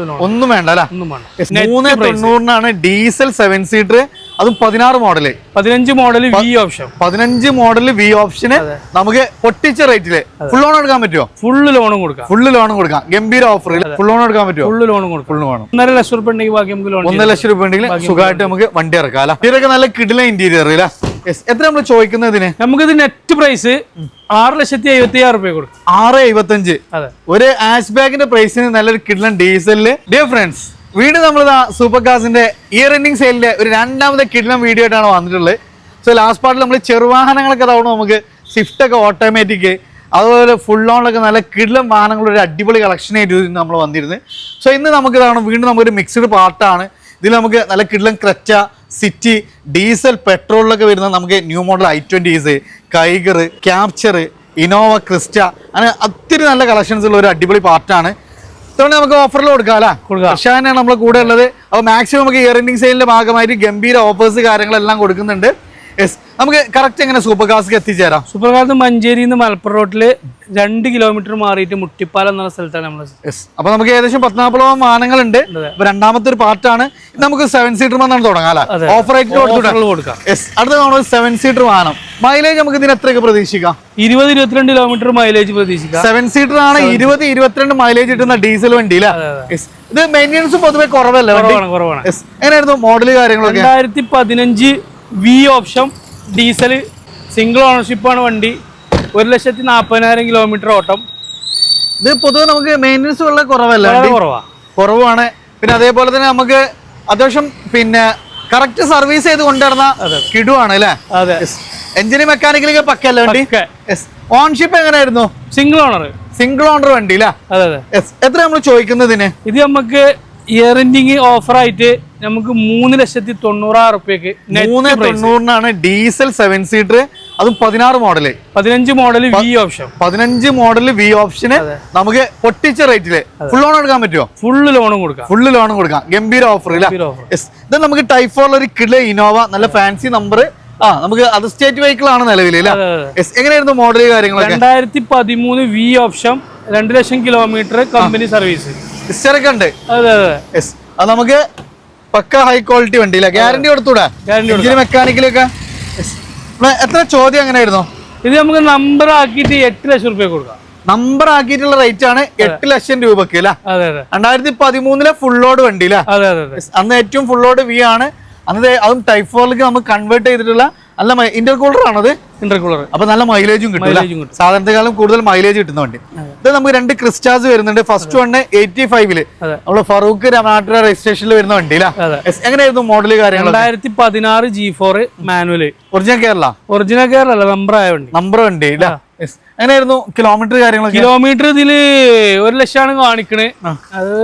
Loan ഒന്നും വേണ്ട അല്ല? മൂന്ന് തൊണ്ണൂറിനാണ് ഡീസൽ സെവൻ സീറ്റർ അതും പതിനാറ് മോഡൽ പതിനഞ്ച് മോഡൽ വി ഓപ്ഷൻ പതിനഞ്ച് മോഡൽ വി ഓപ്ഷന് നമുക്ക് പൊട്ടിച്ച റേറ്റിൽ ഫുൾ ലോൺ എടുക്കാൻ പറ്റുമോ ഫുൾ ലോണും കൊടുക്കാം. ഫുള്ള് ലോണും കൊടുക്കാം. ഗംഭീര ഓഫർ ഫുൾ ലോൺ എടുക്കാൻ പറ്റുമോ ഫുൾ ലോണും കൊടുക്കാം. ഫുള്ള് വേണം ഒന്നര ലക്ഷം രൂപ ഉണ്ടെങ്കിൽ ബാക്കി നമുക്ക് ലോൺ ഒന്നര ലക്ഷം രൂപ ഉണ്ടെങ്കിൽ സുഖമായിട്ട് നമുക്ക് വണ്ടി ഇറക്കാം അല്ല? ഇതിലൊക്കെ നല്ല കിടില ഇന്റീരിയർ അല്ല? എത്ര നമ്മൾ ചോദിക്കുന്നതിന് നമുക്കിത് നെറ്റ് പ്രൈസ് ആറ് ലക്ഷത്തി എഴുപത്തി ആറ് രൂപ കൊടുക്കും. ആറ് എഴുപത്തഞ്ച്. അതെ. ഒരു ആഷ് ബാഗിന്റെ പ്രൈസിന് നല്ലൊരു കിടിലൻ ഡീസലിൽ ഡിയർ ഫ്രണ്ട്സ് വീണ്ടും നമ്മൾ സൂപ്പർ കാസിന്റെ ഇയർ എൻഡിങ് സെയിലിന്റെ ഒരു രണ്ടാമത്തെ കിടിലൻ വീഡിയോ ആയിട്ടാണ് വന്നിട്ടുള്ളത്. സോ ലാസ്റ്റ് പാർട്ടിൽ നമ്മൾ ചെറുവാഹനങ്ങളൊക്കെ തവണ നമുക്ക് സ്വിഫ്റ്റ് ഒക്കെ ഓട്ടോമാറ്റിക് അതുപോലെ ഫുൾ ഓണിലൊക്കെ നല്ല കിടിലൻ വാഹനങ്ങളുടെ ഒരു അടിപൊളി കളക്ഷൻ ആയിട്ട് നമ്മൾ വന്നിരുന്നത് സോ ഇന്ന് നമുക്ക് ഇതാണ് വീണ്ടും നമുക്കൊരു മിക്സ്ഡ് പാർട്ടാണ് ഇതിൽ നമുക്ക് നല്ല കിടിലൻ ക്രച്ച സിറ്റി ഡീസൽ പെട്രോളിലൊക്കെ വരുന്ന നമുക്ക് new model I twenties Kiger Captur Innova Crysta അങ്ങനെ ഒത്തിരി നല്ല കളക്ഷൻസ് ഉള്ള ഒരു അടിപൊളി പാർട്ടാണ് ഇത്തവണ നമുക്ക് ഓഫറിൽ കൊടുക്കാം അല്ലേ? കൊടുക്കാം. നമ്മളെ കൂടെ ഉള്ളത്. അപ്പോൾ മാക്സിമം നമുക്ക് ഇയർ എൻഡിങ് സെയിലിന്റെ ഭാഗമായിട്ട് ഗംഭീര ഓഫേഴ്സ് കാര്യങ്ങളെല്ലാം കൊടുക്കുന്നുണ്ട്. യെസ് നമുക്ക് കറക്റ്റ് എങ്ങനെ സൂപ്പർ കാസ്ക്ക് എത്തിച്ചേരാം? സൂപ്പർ കാസ് മഞ്ചേരി നിന്ന് മലപ്പുറം റോട്ടിൽ രണ്ട് കിലോമീറ്റർ മാറിയിട്ട് മുട്ടിപ്പാലം എന്നുള്ള സ്ഥലത്താണ് നമ്മൾ യെസ് അപ്പൊ നമുക്ക് ഏകദേശം പത്നാപ്പുളം വാഹനങ്ങളുണ്ട്. രണ്ടാമത്തെ ഒരു പാർട്ടാണ്. നമുക്ക് സെവൻ സീറ്റർ വന്നാണ് തുടങ്ങാം അതെ. അല്ലേ ഓഫർ ആയിട്ട് കൊടുക്കാം. യെസ് അടുത്ത നമ്മൾ സെവൻ സീറ്റർ വാഹനം. മൈലേജ് നമുക്ക് ഇതിന് എത്രയൊക്കെ പ്രതീക്ഷിക്കാം? ഇരുപത് ഇരുപത്തിരണ്ട് കിലോമീറ്റർ മൈലേജ് പ്രതീക്ഷിക്കാം. സെവൻ സീറ്റർ ആണ് ഇരുപത് ഇരുപത്തിരണ്ട് മൈലേജ് കിട്ടുന്ന ഡീസൽ വണ്ടി അല്ലേ? ഇത് മെയിന്റെനൻസ് പൊതുവെ കുറവല്ലേ കുറവാണ് കുറവാണ്. എങ്ങനെയായിരുന്നു മോഡൽ കാര്യങ്ങളൊക്കെ? രണ്ടായിരത്തി പതിനഞ്ച് വി ഓപ്ഷൻ ഡീസൽ സിംഗിൾ ഓണർഷിപ്പാണ് വണ്ടി. ഒരു ലക്ഷത്തി നാൽപ്പതിനായിരം കിലോമീറ്റർ ഓട്ടം. ഇത് പൊതുവെ നമുക്ക് മെയിന്റനൻസ് വളരെ കുറവല്ല കുറവാണ് കുറവാ. കുറവാണ്. പിന്നെ അതേപോലെ തന്നെ നമുക്ക് അത്യാവശ്യം പിന്നെ കറക്റ്റ് സർവീസ് ചെയ്ത് കൊണ്ടുവരുന്ന കിടുവാണ് അല്ലേ? അതെ. എഞ്ചിന് മെക്കാനിക്കലൊക്കെ പക്കല്ല വണ്ടി? യെസ് ഓൺഷിപ്പ് എങ്ങനെയായിരുന്നു? സിംഗിൾ ഓണർ സിംഗിൾ ഓണർ വണ്ടി അല്ലേ? അതെ അതെ. യെസ് എത്ര നമ്മൾ ചോദിക്കുന്നതിന് ഇത് നമുക്ക് ഇയർ എൻഡിങ് ഓഫർ ആയിട്ട് നമുക്ക് മൂന്ന് ലക്ഷത്തി തൊണ്ണൂറായിരം റുപ്യക്ക് മൂന്ന് തൊണ്ണൂറിനാണ് ഡീസൽ സെവൻ സീറ്റർ അതും പതിനാറ് മോഡൽ പതിനഞ്ച് മോഡൽ വി ഓപ്ഷൻ പതിനഞ്ച് മോഡൽ വി ഓപ്ഷന് നമുക്ക് പൊട്ടിച്ച റേറ്റിൽ ഫുൾ ലോൺ എടുക്കാൻ പറ്റുമോ ഫുൾ ലോണും കൊടുക്കാം. ഫുള്ള് ലോൺ കൊടുക്കാം. ഗംഭീര ഓഫർ ഇത് നമുക്ക് ടൈഫോറിൽ ഒരു കിള ഇനോവ നല്ല ഫാൻസി നമ്പർ ആ നമുക്ക് അത് സ്റ്റേറ്റ് വെഹിക്കിൾ ആണ് നിലവിൽ. എങ്ങനെയായിരുന്നു മോഡൽ കാര്യങ്ങളൊക്കെ? രണ്ടായിരത്തി പതിമൂന്ന് വി ഓപ്ഷൻ രണ്ട് ലക്ഷം കിലോമീറ്റർ കമ്പനി സർവീസ് ഹിസ്റ്ററൊക്കെ ഉണ്ട്. അതെ നമുക്ക് പക്ക ഹൈ ക്വാളിറ്റി വണ്ടി ഇല്ല ഗ്യാരണ്ടി കൊടുത്തൂടാ? ഗ്യാരണ്ടി മെക്കാനിക്കലൊക്കെ എത്ര ചോദ്യം അങ്ങനെ എങ്ങനെയായിരുന്നു? ഇത് നമുക്ക് നമ്പർ ആക്കിയിട്ട് എട്ട് ലക്ഷം റുപ്യ കൊടുക്കാം. നമ്പർ ആക്കിയിട്ടുള്ള റേറ്റ് ആണ് എട്ട് ലക്ഷം രൂപക്ക് അല്ലെ രണ്ടായിരത്തി പതിമൂന്നിലെ ഫുൾ ലോഡ് വണ്ടി അല്ലേ അന്ന് ഏറ്റവും ഫുൾ ലോഡ് വി ആണ്. അന്ന് അതും ടൈപ്പ് ഫോറിലേക്ക് നമുക്ക് കൺവേർട്ട് ചെയ്തിട്ടുള്ള നല്ല ഇന്റർകൂളർ ആണത്. ഇന്റർകൂളർ അപ്പൊ നല്ല മൈലേജും കിട്ടും. സാധാരണത്തെക്കാളും കൂടുതൽ മൈലേജ് കിട്ടുന്ന വണ്ടി. ഇത് നമുക്ക് രണ്ട് ക്രിസ്റ്റാസ് വരുന്നുണ്ട്. ഫസ്റ്റ് വണ് എയ്റ്റി ഫൈവിൽ. നമ്മൾ ഫറൂഖ് രമാട്ര രജിസ്ട്രേഷനിൽ വരുന്ന വണ്ടി. എങ്ങനെയായിരുന്നു മോഡൽ കാര്യങ്ങൾ രണ്ടായിരത്തി പതിനാറ് G four manual original Kerala original Kerala number ആയ വണ്ടി. നമ്പർ വണ്ടി. എങ്ങനെയായിരുന്നു കിലോമീറ്റർ കാര്യങ്ങളൊക്കെ? കിലോമീറ്റർ ഇതിൽ ഒരു ലക്ഷമാണ് കാണിക്കണേ. അത്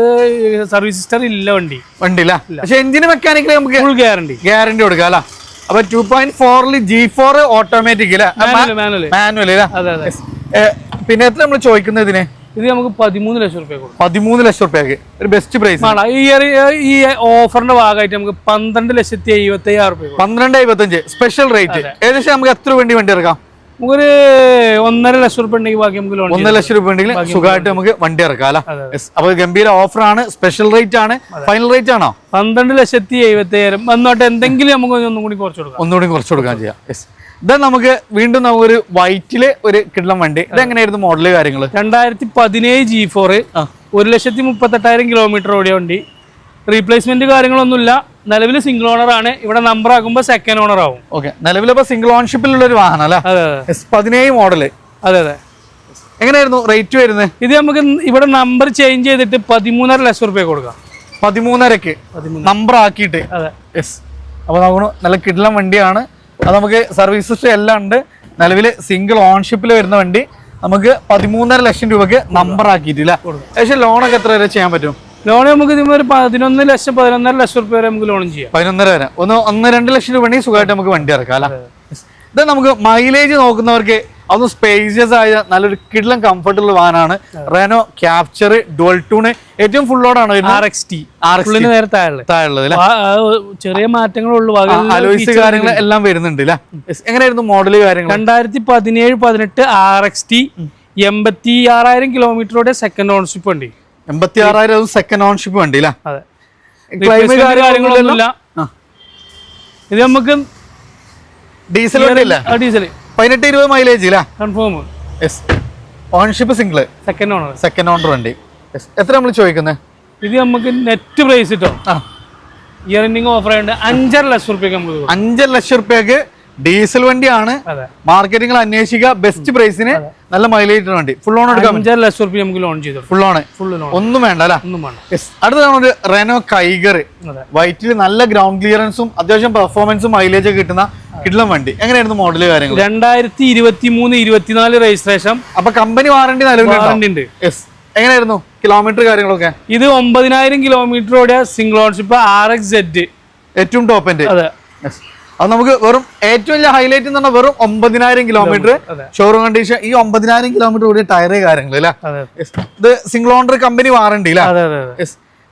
സർവീസ് സിസ്റ്റർ ഇല്ല വണ്ടി. വണ്ടി ഇല്ല. പക്ഷെ എഞ്ചിന് മെക്കാനിക്കൽ നമുക്ക് ഫുൾ ഗ്യാരണ്ടി ഗ്യാരണ്ടി കൊടുക്കാം അല്ല? അപ്പൊ ടു പോയിന്റ് ഫോറിൽ ജി ഫോർ ഓട്ടോമാറ്റിക് മാനുവൽ പിന്നെ എത്ര നമ്മൾ ചോദിക്കുന്നത് ഇതിന്? ഇത് നമുക്ക് പതിമൂന്ന് ലക്ഷം റുപ്യ കൊടുക്കും. പതിമൂന്ന് ലക്ഷം റുപ്യക്ക്. ഒരു ബെസ്റ്റ് പ്രൈസ് ഈ ഈ ഓഫറിന്റെ ഭാഗമായിട്ട് നമുക്ക് പന്ത്രണ്ട് ലക്ഷത്തി എഴുപത്തി അയ്യായിരം റുപ്യ പന്ത്രണ്ട് എഴുപത്തഞ്ച്. സ്പെഷ്യൽ റേറ്റ് ഏകദേശം നമുക്ക് എത്ര വേണ്ടി വണ്ടി ഇറക്കാം നമുക്കൊരു ഒന്നര ലക്ഷം രൂപ ഉണ്ടെങ്കിൽ ബാക്കി നമുക്ക് ലോൺ ഒന്നര ലക്ഷം രൂപ ഉണ്ടെങ്കിൽ സുഖമായിട്ട് നമുക്ക് വണ്ടി ഇറക്കാം അല്ല? അപ്പൊ ഗംഭീര ഓഫർ ആണ്. സ്പെഷ്യൽ റേറ്റ് ആണ്. ഫൈനൽ റേറ്റ് ആണോ? പന്ത്രണ്ട് ലക്ഷത്തി എഴുപത്തി അയ്യായിരം വന്നോട്ടെ എന്തെങ്കിലും നമുക്ക് ഒന്നും കൂടി കുറച്ച് കൊടുക്കാം. ഒന്നുകൂടി കുറച്ച് കൊടുക്കാൻ ചെയ്യാം. ഇത് നമുക്ക് വീണ്ടും നമുക്കൊരു വൈറ്റിൽ ഒരു കിടലം വണ്ടി. ഇത് എങ്ങനെയായിരുന്നു മോഡൽ കാര്യങ്ങൾ? രണ്ടായിരത്തി പതിനേഴ് ജി ഫോർ ഒരു ലക്ഷത്തി മുപ്പത്തെട്ടായിരം കിലോമീറ്റർ ഓടിയ വണ്ടി. റീപ്ലേസ്മെന്റ് കാര്യങ്ങളൊന്നുമില്ല. നിലവിൽ സിംഗിൾ ഓണർ ആണ്. ഇവിടെ നമ്പർ ആകുമ്പോൾ സെക്കൻഡ് ഓണർ ആവും. ഓക്കെ നിലവിലിപ്പോ സിംഗിൾ ഓൺഷിപ്പിലുള്ള ഒരു വാഹനം അല്ലേ? എസ് പതിനേഴ് മോഡൽ അതെ അതെ. എങ്ങനെയായിരുന്നു റേറ്റ് വരുന്നത് ഇത് നമുക്ക് ഇവിടെ നമ്പർ ചേഞ്ച് ചെയ്തിട്ട് പതിമൂന്നര ലക്ഷം റുപ്യ കൊടുക്കാം. പതിമൂന്നരക്ക് നമ്പർ ആക്കിയിട്ട്. അതെ. യെസ് അപ്പോൾ നമുക്ക് നല്ല കിടിലം വണ്ടിയാണ്. അത് നമുക്ക് സർവീസ് എല്ലാം ഉണ്ട്. നിലവിൽ സിംഗിൾ ഓൺഷിപ്പിൽ വരുന്ന വണ്ടി നമുക്ക് പതിമൂന്നര ലക്ഷം രൂപക്ക് നമ്പർ ആക്കിയിട്ടില്ല പക്ഷേ ലോണൊക്കെ എത്ര വരെ ചെയ്യാൻ പറ്റും? ലോൺ നമുക്ക് ഇതിന് ഒരു പതിനൊന്ന് ലക്ഷം പതിനൊന്നര ലക്ഷം റുപ്യ വരെ നമുക്ക് ലോൺ ചെയ്യാം. പതിനൊന്നര വരെ. ഒന്ന് ഒന്ന് രണ്ട് ലക്ഷം രൂപ ഉണ്ടെങ്കിൽ സുഖമായിട്ട് നമുക്ക് വണ്ടി ഇറക്കാം അല്ലേ? ഇത് നമുക്ക് മൈലേജ് നോക്കുന്നവർക്ക് അതൊന്ന് സ്പേസിയസ് ആയ നല്ലൊരു കിടിലം കംഫർട്ടബിൾ വാഹനമാണ് റെനോ ക്യാപ്ചർ ഡുവൽ ടൂണ് ഏറ്റവും full ലോഡാണ് R X T R X നേരെ താഴെ ചെറിയ മാറ്റങ്ങളുള്ളൂ. അലോയ്സ് കാര്യങ്ങൾ എല്ലാം വരുന്നുണ്ട് അല്ലേ. എങ്ങനെയായിരുന്നു മോഡൽ കാര്യങ്ങൾ? രണ്ടായിരത്തി പതിനേഴ് പതിനെട്ട് ആർ എക്സ് ടി എൺപത്തി ആറായിരം കിലോമീറ്ററോടെ സെക്കൻഡ് ഓണർഷിപ്പ് വണ്ടി. എൺപത്തി ആറായിരം സെക്കൻഡ് ഓൺഷിപ്പ് വണ്ടി അതെ. കാര്യങ്ങളൊന്നുമില്ല. ഇത് നമുക്ക് ഡീസൽ ഡീസൽ പതിനെട്ട് ഇരുപത് mileage confirm yes ownership single second owner second owner വണ്ടി. എത്ര നമ്മൾ ചോദിക്കുന്നത് ഇത് നമുക്ക് നെറ്റ് പ്രൈസ് കിട്ടും ഇയർ എൻഡിങ് ഓഫർ ഉണ്ട് അഞ്ചര ലക്ഷം റുപ്യക്ക് കൊടുക്കും. അഞ്ചര ലക്ഷം റുപ്യക്ക് ഡീസൽ വണ്ടിയാണ്. മാർക്കറ്റിംഗിൽ അന്വേഷിക്കുക. ബെസ്റ്റ് പ്രൈസിന് നല്ല മൈലേജ് വണ്ടി. ഫുൾ ഓൺ എടുക്കാം അഞ്ചര ലക്ഷം റുപ്യ നമുക്ക് ലോൺ ചെയ്തു ഫുൾ ഓൺ ഫുൾ ഒന്നും വേണ്ട അല്ല? ഒന്നും വേണ്ട. യെസ് അടുത്തതാണ് ഒരു റെനോ കൈഗർ വൈറ്റിൽ നല്ല ഗ്രൗണ്ട് ക്ലിയറൻസും അത്യാവശ്യം പെർഫോമൻസും മൈലേജ് ഒക്കെ കിട്ടുന്ന കിടിലം വണ്ടി. എങ്ങനെയായിരുന്നു മോഡൽ കാര്യങ്ങൾ രണ്ടായിരത്തി ഇരുപത്തി മൂന്ന് ഇരുപത്തിനാല് രജിസ്ട്രേഷൻ അപ്പൊ കമ്പനി വാറണ്ടി നിലവിലുണ്ടോ? വാറണ്ടി ഉണ്ട്. യെസ് എങ്ങനെയായിരുന്നു? കിലോമീറ്റർ കാര്യങ്ങളൊക്കെ? ഇത് ഒമ്പതിനായിരം കിലോമീറ്റർ ഓടിയ സിംഗിൾ ഓൺഷിപ്പ് ആർ എക്സ് ഏറ്റവും ടോപ്പ് എൻഡ് അതെ. അത് നമുക്ക് വെറും ഏറ്റവും വലിയ ഹൈലൈറ്റ് എന്ന് പറഞ്ഞാൽ വെറും ഒമ്പതിനായിരം കിലോമീറ്റർ ഷോറൂം കണ്ടീഷൻ ഈ ഒമ്പതിനായിരം കിലോമീറ്റർ കൂടിയ ടയറ് കാര്യങ്ങൾ അല്ലേ? ഇത് സിംഗിൾ ഓണർ കമ്പനി വാറണ്ടി അല്ലേ.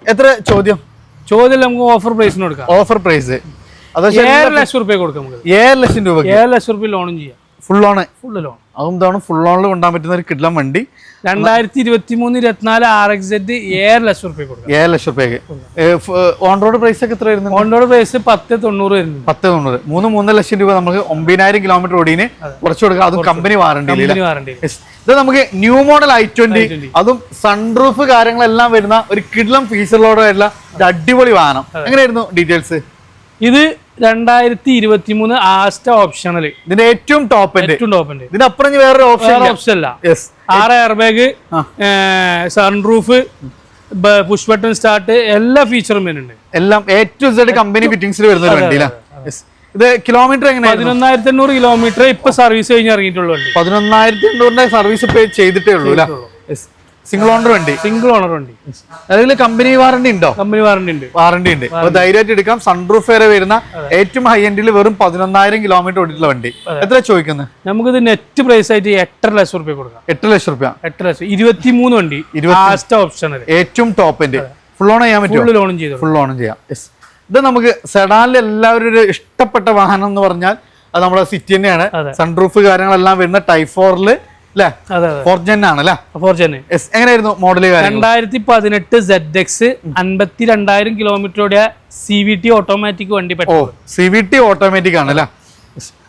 എത്ര ചോദ്യം? ചോദ്യം നമുക്ക് ഓഫർ പ്രൈസിന് കൊടുക്കാം. ഓഫർ പ്രൈസ് ഏഴ് ലക്ഷം രൂപ കൊടുക്കാം ഏഴ് ലക്ഷം രൂപ ഏഴ് ലക്ഷം രൂപ ലോണും ചെയ്യാം. ഫുൾ ലോൺ ഫുൾ ലോൺ അതും ഇതാണ് ഫുൾ ഓണിൽ കൊണ്ടാൻ പറ്റുന്ന ഒരു കിഡ്ലം വണ്ടി. രണ്ടായിരത്തി ഇരുപത്തി മൂന്ന് ഇരുപത്തിനാല് ആർ എക്സ് എഡ് ഏഴ് ലക്ഷം റുപ്യ കൊടുക്കാം. ഏഴ് ലക്ഷം രൂപയ്ക്ക് ഓൺ റോഡ് പ്രൈസ് ഒക്കെ എത്ര വരുന്നു ഓൺറോഡ് പ്രൈസ് പത്ത് തൊണ്ണൂറ് വരുന്നു പത്ത് തൊണ്ണൂറ്. മൂന്ന് മൂന്ന് ലക്ഷം രൂപ നമുക്ക് ഒമ്പതിനായിരം കിലോമീറ്റർ ഓടിന് കുറച്ച് കൊടുക്കാം. അതും കമ്പനി വാറണ്ടി ഇത് നമുക്ക് new model I twenty i20. അതും സൺറൂഫ് കാര്യങ്ങളെല്ലാം വരുന്ന ഒരു കിഡ്ലം ഫീച്ചറിലോടെ വരുന്ന അടിപൊളി വാഹനം. എങ്ങനെയായിരുന്നു ഡീറ്റെയിൽസ് ഇത് രണ്ടായിരത്തി ഇരുപത്തി മൂന്ന് ആസ്റ്റ ഓപ്ഷണൽ. ഇതിന്റെ ഏറ്റവും ടോപ്പ് ഏറ്റവും ടോപ്പ് ഇതിന്റെ അപ്പുറം വേറൊരു ഓപ്ഷൻ ഓപ്ഷൻ അല്ല ആറ് air bag. Sunroof push button start എല്ലാ ഫീച്ചറും വരുന്നുണ്ട്. എല്ലാം എ ടു സെഡ് കമ്പനി ഫിറ്റിംഗ്സിൽ വരുന്ന ഇത് കിലോമീറ്റർ എങ്ങനെ പതിനൊന്നായിരത്തി എണ്ണൂറ് കിലോമീറ്റർ ഇപ്പൊ സർവീസ് കഴിഞ്ഞ് ഇറങ്ങിയിട്ടുള്ളൂ പതിനൊന്നായിരത്തി എണ്ണൂറിന്റെ സർവീസ് പേ ചെയ്തിട്ടേ ഉള്ളൂ സിംഗിൾ ഓണർ വണ്ടി? സിംഗിൾ ഓണർ വണ്ടി. അതിൽ കമ്പനി വാറണ്ടി ഉണ്ടോ? കമ്പനി വാറണ്ടി ഉണ്ട്. വാറണ്ടി ഉണ്ട്. അപ്പൊ ധൈര്യമായിട്ട് എടുക്കാം. സൺറൂഫ് വരെ വരുന്ന ഏറ്റവും ഹൈ എൻഡിൽ വെറും പതിനൊന്നായിരം കിലോമീറ്റർ ഓടിയിട്ടുള്ള വണ്ടി. എത്ര ചോദിക്കുന്നത് നമുക്ക് നെറ്റ് പ്രൈസ് ആയിട്ട് എട്ടര ലക്ഷം റുപ്യ കൊടുക്കാം. എട്ട് ലക്ഷം റുപ്യ എട്ട് ലക്ഷം. ഇരുപത്തി മൂന്ന് വണ്ടി ആസ്റ്റ ഓപ്ഷൻ ഏറ്റവും ടോപ്പ് എൻഡ് ഫുൾ ഓൺ ചെയ്യാൻ പറ്റും ഫുൾ ചെയ്തു ഫുൾ ഓൺ ചെയ്യാം. ഇത് നമുക്ക് സെഡാനിൽ എല്ലാവരും ഒരു ഇഷ്ടപ്പെട്ട വാഹനം എന്ന് പറഞ്ഞാൽ അത് നമ്മുടെ സിറ്റി തന്നെയാണ്. സൺറൂഫ് കാര്യങ്ങളെല്ലാം വരുന്ന ടൈഫോറിൽ എങ്ങനെയായിരുന്നു മോഡൽ രണ്ടായിരത്തി പതിനെട്ട് സെഡ് എക്സ് അൻപത്തി രണ്ടായിരം കിലോമീറ്റർ ഓടിയ സി വി ടി ഓട്ടോമാറ്റിക് വണ്ടി സി വി ടി ഓട്ടോമാറ്റിക് ആണ്.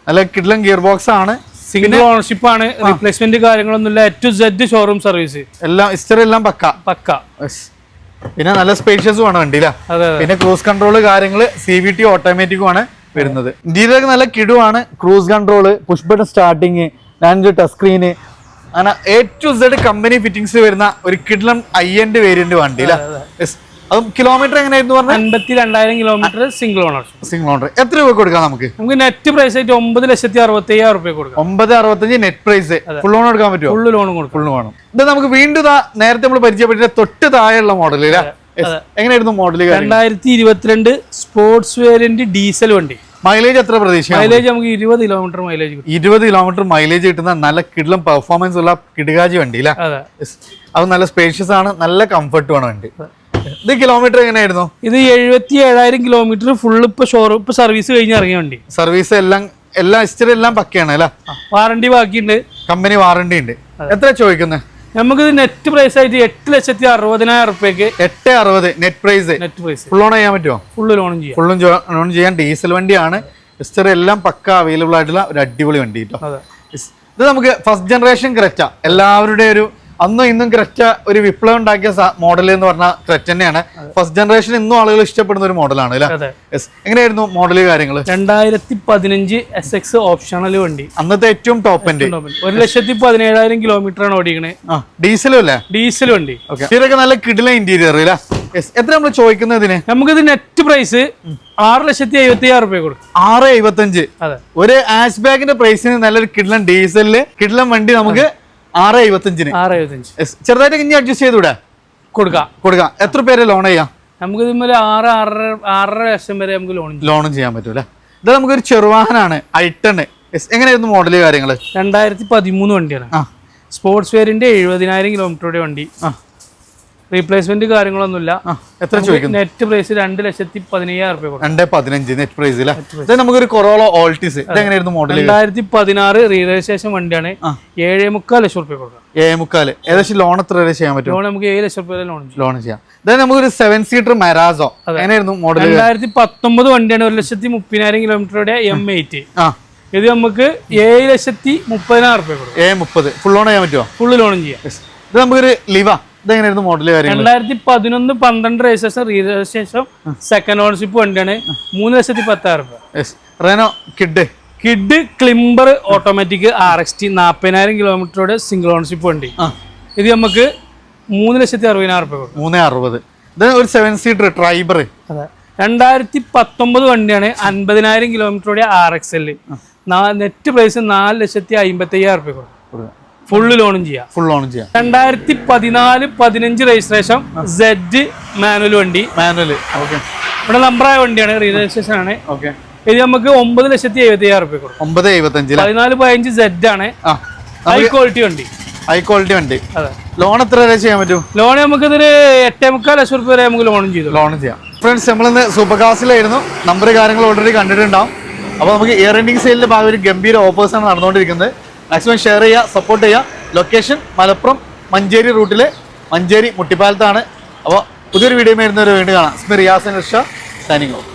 നല്ല കിഡ്ലൻ ഗിയർ ബോക്സ് ആണ് സിംഗിൾ ഓണർഷിപ്പ് ആണ് റീപ്ലേസ്മെന്റ് കാര്യങ്ങളൊന്നുമില്ല. ടു സെഡ് ഷോറൂം സർവീസ് എല്ലാം ഹിസ്റ്ററി എല്ലാം പക്ക. പക്ക. പിന്നെ നല്ല സ്പേഷ്യസും ആണ് വണ്ടി പിന്നെ ക്രൂസ് കൺട്രോൾ കാര്യങ്ങൾ സി വി ടി ഓട്ടോമാറ്റിക്കും ആണ് വരുന്നത്. ഇന്ത്യയിലൊക്കെ നല്ല കിടുവാണ് cruise control push button starting touch screen അങ്ങനെ A to Z company fittings വരുന്ന ഒരു കിഡ്ലം ഐ എൻഡ് വേരിയന്റ് വണ്ടി. അതും കിലോമീറ്റർ എങ്ങനെയായിരുന്നു പറഞ്ഞാൽ അൻപത്തി രണ്ടായിരം kilometre single ownership single owner എത്ര രൂപ കൊടുക്കാം നമുക്ക്? നമുക്ക് നെറ്റ് പ്രൈസ് ആയിട്ട് ഒമ്പത് ലക്ഷത്തി അറുപത്തി അയ്യായിരം റുപ്യ കൊടുക്കാം. ഒമ്പത് അറുപത്തഞ്ച് നെറ്റ് പ്രൈസ് ഫുൾ ലോൺ എടുക്കാൻ പറ്റുമോ? ഫുൾ ലോൺ കൊടുക്കും. ഫുൾ വേണം ഇത് നമുക്ക് വീണ്ടും നേരത്തെ നമ്മൾ പരിചയപ്പെട്ടിട്ട് തൊട്ട് താഴെയുള്ള മോഡൽ. എങ്ങനെയായിരുന്നു മോഡൽ രണ്ടായിരത്തി ഇരുപത്തിരണ്ട് സ്പോർട്സ് വേരിയന്റ് ഡീസൽ വണ്ടി. മൈലേജ് എത്ര പ്രതീക്ഷയാണ് മൈലേജ് നമുക്ക് ഇരുപത് കിലോമീറ്റർ മൈലേജ് ഇരുപത് കിലോമീറ്റർ മൈലേജ് കിട്ടുന്ന നല്ല കിടിലം പെർഫോമൻസ് ഉള്ള കിടുകാജി വണ്ടി അല്ലേ അതെ. അത് നല്ല സ്പേഷ്യസ് ആണ് നല്ല കംഫർട്ടും ആണ് വണ്ടി. ഇത് കിലോമീറ്റർ എങ്ങനെയായിരുന്നു? ഇത് എഴുപത്തി ഏഴായിരം കിലോമീറ്റർ ഫുൾ ഇപ്പൊ ഷോറൂം ഇപ്പൊ സർവീസ് കഴിഞ്ഞ് ഇറങ്ങിയ വണ്ടി. സർവീസ് എല്ലാം എല്ലാ ഹിസ്റ്ററി എല്ലാം പക്കയാണ് അല്ലേ വാറണ്ടി ബാക്കിയുണ്ട്. കമ്പനി വാറണ്ടി ഉണ്ട്. എത്ര ചോദിക്കുന്നത് നമുക്കിത് നെറ്റ് പ്രൈസ് ആയിട്ട് എട്ട് ലക്ഷത്തി അറുപതിനായിരം റുപ്യക്ക് എട്ട് അറുപത് net price net price full on ചെയ്യാൻ പറ്റുമോ? ഫുള്ള് ലോൺ ചെയ്യാം. ഫുള്ളും ലോൺ ചെയ്യാൻ ഡീസൽ വണ്ടിയാണ്. എസ്റ്റർ എല്ലാം പക്ക അവൈലബിൾ ആയിട്ടുള്ള ഒരു അടിപൊളി വണ്ടി കേട്ടോ ഇത് നമുക്ക് ഫസ്റ്റ് ജനറേഷൻ ക്രെറ്റ എല്ലാവരുടെ ഒരു അന്നും ഇന്നും ക്രെറ്റ ഒരു വിപ്ലവം ഉണ്ടാക്കിയ മോഡൽ എന്ന് പറഞ്ഞാൽ ക്രെറ്റ തന്നെയാണ്. ഫസ്റ്റ് ജനറേഷൻ ഇന്നും ആളുകൾ ഇഷ്ടപ്പെടുന്ന ഒരു മോഡലാണ് അല്ലേ? എങ്ങനെയായിരുന്നു മോഡൽ കാര്യങ്ങൾ? രണ്ടായിരത്തി പതിനഞ്ച് എസ് എക്സ് ഓപ്ഷണൽ വണ്ടി. അന്നത്തെ ഏറ്റവും ടോപ്പ് എൻഡ് ഒരു ലക്ഷത്തി പതിനേഴായിരം കിലോമീറ്റർ ആണ് ഓടിക്കണേ. ആ ഡീസലും അല്ലേ? ഡീസൽ വണ്ടി. ഓക്കെ ഇതിലൊക്കെ നല്ല കിടില ഇന്റീരിയർ അല്ലേ? എത്ര നമ്മൾ ചോദിക്കുന്നതിന് നമുക്കിത് നെറ്റ് പ്രൈസ് ആറ് ലക്ഷത്തി എഴുപത്തി ആറ് രൂപ കൊടുക്കും. ആറ് എഴുപത്തി അഞ്ച് ഒരു ആഷ് ബാഗിന്റെ പ്രൈസിന് നല്ലൊരു കിടിലൻ ഡീസലിൽ കിടിലൻ വണ്ടി നമുക്ക് ആറ് എഴുപത്തഞ്ചിന് ആറ് എഴുപത്തഞ്ച് ചെറുതായിട്ട് ഇനി അഡ്ജസ്റ്റ് ചെയ്തൂടെ? കൊടുക്കാം. കൊടുക്കാം. എത്ര പേര് ലോൺ ചെയ്യാം? നമുക്ക് ഇതുപോലെ ആറ് ആറര ആറര ലക്ഷം വരെ നമുക്ക് ലോൺ ലോണും ചെയ്യാൻ പറ്റൂല ഇത് നമുക്കൊരു ചെറുവാഹനാണ് ഐട്ടണ്. എങ്ങനെയായിരുന്നു മോഡൽ കാര്യങ്ങൾ രണ്ടായിരത്തി പതിമൂന്ന് വണ്ടിയാണ്. ആ. സ്പോർട്സ് വെയറിന്റെ എഴുപതിനായിരം കിലോമീറ്ററുടെ വണ്ടി. ആ. റീപ്ലേസ്മെന്റ് കാര്യങ്ങളൊന്നുമില്ല. എത്ര ചോദിക്കും നെറ്റ് പ്രൈസ് രണ്ട് ലക്ഷത്തി പതിനയ്യായിരം കൊടുക്കും. രണ്ട് പതിനഞ്ച് നെറ്റ് പ്രൈസ് അല്ലേ ഇത് നമുക്കൊരു കൊറോള ഓൾട്ടിസ് ഇതെങ്ങനെയായിരുന്നു മോഡൽ രണ്ടായിരത്തി പതിനാറ് രജിസ്ട്രേഷൻ വണ്ടിയാണ്. ഏഴേ മുക്കാൽ ലക്ഷം രൂപ കൊടുക്കാം. ഏ മുക്കാൽ ഏകദേശം ലോൺ എത്ര വരെ ചെയ്യാൻ പറ്റും? ലോൺ നമുക്ക് ഏഴ് ലക്ഷം റുപ്യ ലോൺ ലോൺ ചെയ്യാം. ഇതായത് നമുക്കൊരു സെവൻ സീറ്റർ മെരാസോ എങ്ങനെയായിരുന്നു മോഡൽ രണ്ടായിരത്തി പത്തൊമ്പത് വണ്ടിയാണ് ഒരു ലക്ഷത്തി മുപ്പതിനായിരം കിലോമീറ്ററുടെ എം എയ്റ്റ് ആ. ഇത് നമുക്ക് ഏഴ് ലക്ഷത്തി മുപ്പതിനായിരം റുപ്യ കൊടുക്കും. ഏഴ് മുപ്പത്. ഫുൾ ലോൺ ചെയ്യാൻ പറ്റുമോ ഫുൾ ലോണും ചെയ്യാം. ഇത് നമുക്കൊരു ലിവ ഇതെങ്ങനെയായിരുന്നു മോഡൽ രണ്ടായിരത്തി പതിനൊന്ന് പന്ത്രണ്ട് registration re registration second ownership വണ്ടിയാണ്. മൂന്ന് ലക്ഷത്തി പത്തായിരം രൂപ. Renault Kwid Kwid Climber automatic R X T നാൽപ്പതിനായിരം കിലോമീറ്ററോടെ സിംഗിൾ ഓണർഷിപ്പ് വണ്ടി. ഇത് നമുക്ക് മൂന്ന് ലക്ഷത്തി അറുപതിനായിരം റുപ്യ മൂന്ന് അറുപത്. ഇത് ഒരു സെവൻ സീറ്റർ ട്രൈബർ അതെ. രണ്ടായിരത്തി പത്തൊമ്പത് വണ്ടിയാണ് അൻപതിനായിരം കിലോമീറ്ററോടെ R X L net price നാല് ലക്ഷത്തി അമ്പത്തി അയ്യായിരം കൊടുക്കും. ഫുള്ള് ലോണും ചെയ്യാം. ഫുൾ ലോണും ചെയ്യാം. രണ്ടായിരത്തി പതിനാല് പതിനഞ്ച് രജിസ്ട്രേഷൻ സെഡ് മാനുവൽ വണ്ടി. Manual okay. ഇവിടെ നമ്പറായ വണ്ടിയാണ് റീജിസ്ട്രേഷൻ ആണ്. ഓക്കെ. ഇത് നമുക്ക് ഒമ്പത് ലക്ഷത്തി എഴുപത്തി അയ്യായിരം റുപ്യ കൊടുക്കും. ഒമ്പത് എഴുപത്തഞ്ചിൽ പതിനാല് പതിനഞ്ച് സെഡ് ആണ്. ഹൈ ക്വാളിറ്റി വണ്ടി. ഹൈ ക്വാളിറ്റി വണ്ടി. അതെ. ലോൺ എത്ര വരെ ചെയ്യാൻ പറ്റും? ലോൺ നമുക്ക് ഇതിന് എട്ടേ മുക്കാൽ ലക്ഷം റുപ്യ വരെ നമുക്ക് ലോണും ചെയ്തു ലോൺ ചെയ്യാം. ഫ്രണ്ട്സ് നമ്മളിന്ന് സൂപ്പർ കാസിലായിരുന്നു നമ്പർ കാര്യങ്ങൾ ഓൾറെഡി കണ്ടിട്ടുണ്ടാവും. അപ്പോൾ നമുക്ക് ഇയർ എൻഡിങ് സെയിലിന്റെ ഭാഗം ഒരു ഗംഭീര ഓഫേഴ്സാണ് ആണ് നടന്നുകൊണ്ടിരിക്കുന്നത്. മാക്സിമം ഷെയർ ചെയ്യുക സപ്പോർട്ട് ചെയ്യുക. ലൊക്കേഷൻ മലപ്പുറം മഞ്ചേരി റൂട്ടിലെ മഞ്ചേരി മുട്ടിപ്പാലത്താണ്. അപ്പോൾ പുതിയൊരു വീഡിയോ വരുന്നവരെ വീണ്ടും കാണാം. സ്മി റിയാസൻ ഋഷ സൈനിങ് ഓഫ്